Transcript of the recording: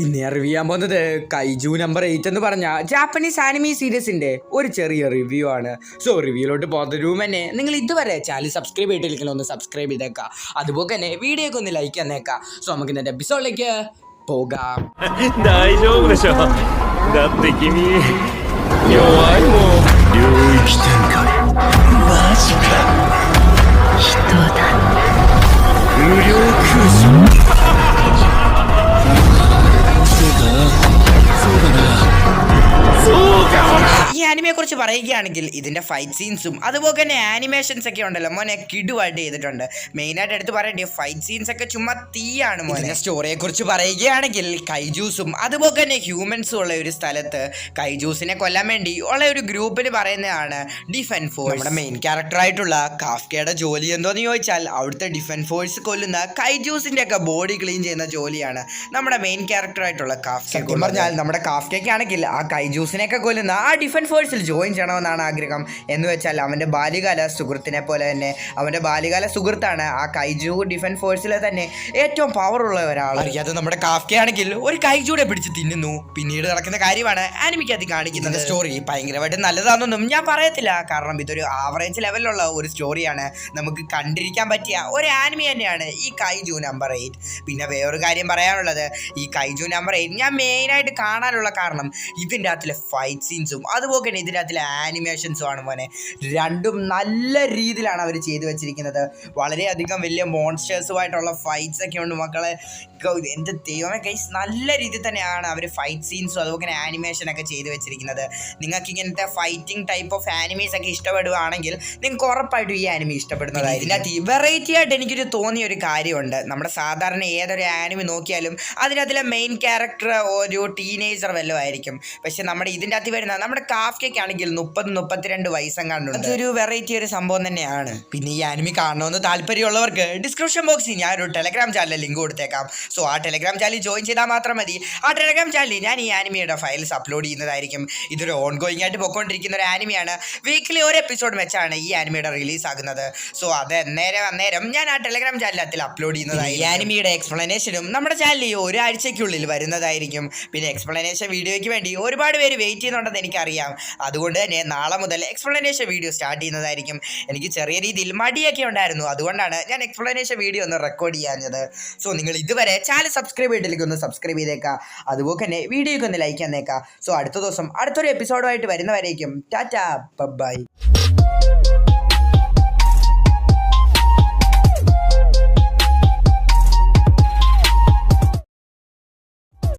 ഇന്ന് റിവ്യൂ ചെയ്യാൻ പോകുന്നത് കൈജു നമ്പർ എയ്റ്റ് എന്ന് പറഞ്ഞ ജാപ്പനീസ് ആനിമി സീരീസിന്റെ ഒരു ചെറിയ റിവ്യൂ ആണ്. സോ റിവ്യൂലോട്ട് പോകുന്നതിന് മുമ്പ് തന്നെ നിങ്ങൾ ഇതുവരെ ചാനൽ സബ്സ്ക്രൈബ് ചെയ്തിട്ടില്ലെങ്കിൽ ഒന്ന് സബ്സ്ക്രൈബ് ചെയ്തേക്കാം. അതുപോലെ തന്നെ വീഡിയോക്ക് ഒന്ന് ലൈക്ക് തന്നേക്കാം സോ നമുക്ക് ഇന്നത്തെ എപ്പിസോഡിലേക്ക് പോകാം. 大もな ഈ ആനിമയെ കുറിച്ച് പറയുകയാണെങ്കിൽ ഇതിന്റെ ഫൈറ്റ് സീൻസും അതുപോലെ തന്നെ ആനിമേഷൻസ് ഒക്കെ ഉണ്ടല്ലോ. മോനെ കിടുവായിട്ട് ചെയ്തിട്ടുണ്ട്. മെയിനായിട്ട് എടുത്ത് പറയേണ്ടത് ഫൈറ്റ് സീൻസ് ഒക്കെ ചുമ്മാ തീയാണ് മോനെ. സ്റ്റോറിയെക്കുറിച്ച് പറയുകയാണെങ്കിൽ കൈജൂസും അതുപോലെ തന്നെ ഹ്യൂമൻസും ഉള്ള ഒരു സ്ഥലത്ത് കൈജൂസിനെ കൊല്ലാൻ വേണ്ടി ഉള്ള ഒരു ഗ്രൂപ്പിന് പറയുന്നതാണ് ഡിഫൻ ഫോഴ്സ് നമ്മുടെ മെയിൻ ക്യാരക്ടറായിട്ടുള്ള കാഫ്കയുടെ ജോലി എന്തോന്ന് ചോദിച്ചാൽ അവിടുത്തെ ഡിഫൻ ഫോഴ്സ് കൊല്ലുന്ന കൈജൂസിന്റെ ഒക്കെ ബോഡി ക്ലീൻ ചെയ്യുന്ന ജോലിയാണ് നമ്മുടെ മെയിൻ ക്യാരക്ടറായിട്ടുള്ള കാഫ്ക. പറഞ്ഞാൽ നമ്മുടെ കാഫ്കയ്ക്കാണെങ്കിൽ ആ കൈജൂസിനെയൊക്കെ കൊല്ലുന്ന ആ ഡിഫൻ ഫോഴ്സിൽ ജോയിൻ ചെയ്യണമെന്നാണ് ആഗ്രഹം. എന്ന് വെച്ചാൽ അവന്റെ ബാല്യകാല സുഹൃത്തിനെ പോലെ തന്നെ അവന്റെ ബാല്യകാല സുഹൃത്താണ് ആ കൈജു ഡിഫൻസ് ഫോഴ്സിലെ തന്നെ ഏറ്റവും പവറുള്ള ഒരാൾ അറിയാതെ നമ്മുടെ കാഫ്കയാണെങ്കിൽ ഒരു കൈജൂടെ പിടിച്ച് തിന്നുന്നു. പിന്നീട് നടക്കുന്ന കാര്യമാണ് ആനിമിക്കകത്ത് കാണിക്കുന്നത്. സ്റ്റോറി ഭയങ്കരമായിട്ട് നല്ലതാണെന്നൊന്നും ഞാൻ പറയത്തില്ല. കാരണം ഇതൊരു ആവറേജ് ലെവലിലുള്ള ഒരു സ്റ്റോറിയാണ് നമുക്ക് കണ്ടിരിക്കാൻ പറ്റിയ ഒരു ആനിമി തന്നെയാണ് ഈ കൈജു നമ്പർ എയ്റ്റ് പിന്നെ വേറൊരു കാര്യം പറയാനുള്ളത്. ഈ കൈജു നമ്പർ എയ്റ്റ് ഞാൻ മെയിനായിട്ട് കാണാനുള്ള കാരണം ഇതിന്റെ അകത്തിലെ ഫൈറ്റ് സീൻസും അതുപോലെ തന്നെ ഇതിനകത്തിൽ ആനിമേഷൻസും ആണ് മോനെ. രണ്ടും നല്ല രീതിയിലാണ് അവർ ചെയ്തു വെച്ചിരിക്കുന്നത്. വളരെയധികം വലിയ മോൺസ്റ്റേഴ്സുമായിട്ടുള്ള ഫൈറ്റ്സ് ഒക്കെ ഉണ്ട് മക്കളെ. എന്ത് ദൈവമേ കൈസ് നല്ല രീതിയിൽ തന്നെയാണ് അവർ ഫൈറ്റ് സീൻസും അതുപോലെ ഒക്കെ ചെയ്തു വെച്ചിരിക്കുന്നത്. നിങ്ങൾക്ക് ഇങ്ങനത്തെ ഫൈറ്റിംഗ് ടൈപ്പ് ഓഫ് ആനിമീസ് ഒക്കെ ഇഷ്ടപ്പെടുകയാണെങ്കിൽ നിങ്ങൾക്ക് ഉറപ്പായിട്ടും ഈ ആനിമി ഇഷ്ടപ്പെടുന്നതായിരിക്കും. ഇതിനകത്ത് വെറൈറ്റി ആയിട്ട് എനിക്കൊരു തോന്നിയ ഒരു കാര്യമുണ്ട്. നമ്മുടെ സാധാരണ ഏതൊരു ആനിമി നോക്കിയാലും അതിനകത്തിലെ മെയിൻ ക്യാരക്ടർ ഒരു ടീനേജർ വല്ലതും ആയിരിക്കും. പക്ഷെ നമ്മുടെ ഇതിന്റെ അകത്ത് വരുന്ന നമ്മുടെ കാഫ്ക്കൊക്കെ ആണെങ്കിൽ മുപ്പത് മുപ്പത്തിരണ്ട് വയസ്സെങ്ങാണ്ട് അതൊരു വെറൈറ്റി ഒരു സംഭവം തന്നെയാണ്. പിന്നെ ഈ ആനിമി കാണണമെന്ന് താല്പര്യമുള്ളവർക്ക് ഡിസ്ക്രിപ്ഷൻ ബോക്സിൽ ഞാൻ ഒരു ടെലഗ്രാം ചാനൽ ലിങ്ക് കൊടുത്തേക്കാം. സോ ആ ടെലഗ്രാം ചാനൽ ജോയിൻ ചെയ്താൽ മാത്രം മതി. ആ ടെലഗ്രാം ചാനലിൽ ഞാൻ ഈ ആനിമിയുടെ ഫയൽസ് അപ്ലോഡ് ചെയ്യുന്നതായിരിക്കും. ഇതൊരു ഓൺ ഗോയിങ് ആയിട്ട് പോയിക്കൊണ്ടിരിക്കുന്ന ഒരു ആനിമിയാണ് വീക്കിലി ഒരു എപ്പിസോഡ് വെച്ചാണ് ഈ ആനിമിയുടെ റിലീസ് ആകുന്നത്. സോ അത് അന്നേരം അന്നേരം ഞാൻ ആ ടെലഗ്രാം ചാനലത്തിൽ അപ്ലോഡ് ചെയ്യുന്നതായി ഈ ആനിമിയുടെ എക്സ്പ്ലനേഷനും നമ്മുടെ ചാനലിൽ ഒരാഴ്ചയ്ക്കുള്ളിൽ വരുന്നതായിരിക്കും. പിന്നെ എക്സ്പ്ലനേഷൻ വീഡിയോയ്ക്ക് വേണ്ടി ഒരുപാട് പേര് വെയിറ്റ് ചെയ്യുന്നുണ്ടെന്ന് എനിക്കറിയാം. അതുകൊണ്ട് തന്നെ നാളെ മുതൽ എക്സ്പ്ലനേഷൻ വീഡിയോ സ്റ്റാർട്ട് ചെയ്യുന്നതായിരിക്കും. എനിക്ക് ചെറിയ രീതിയിൽ മടിയൊക്കെ ഉണ്ടായിരുന്നു. അതുകൊണ്ടാണ് ഞാൻ എക്സ്പ്ലനേഷൻ വീഡിയോ ഒന്ന് റെക്കോർഡ് ചെയ്യാഞ്ഞത്. സോ നിങ്ങൾ ഇതുവരെ ചാനൽ സബ്സ്ക്രൈബ് ചെയ്തിട്ടില്ലെങ്കിൽ ഒന്ന് സബ്സ്ക്രൈബ് ചെയ്തേക്കാം. അതുപോലെ തന്നെ വീഡിയോയ്ക്ക് ഒന്ന് ലൈക്ക് തന്നേക്കാം സോ അടുത്ത ദിവസം അടുത്തൊരു എപ്പിസോഡുമായിട്ട് വരുന്നവരേക്കും. Tata bye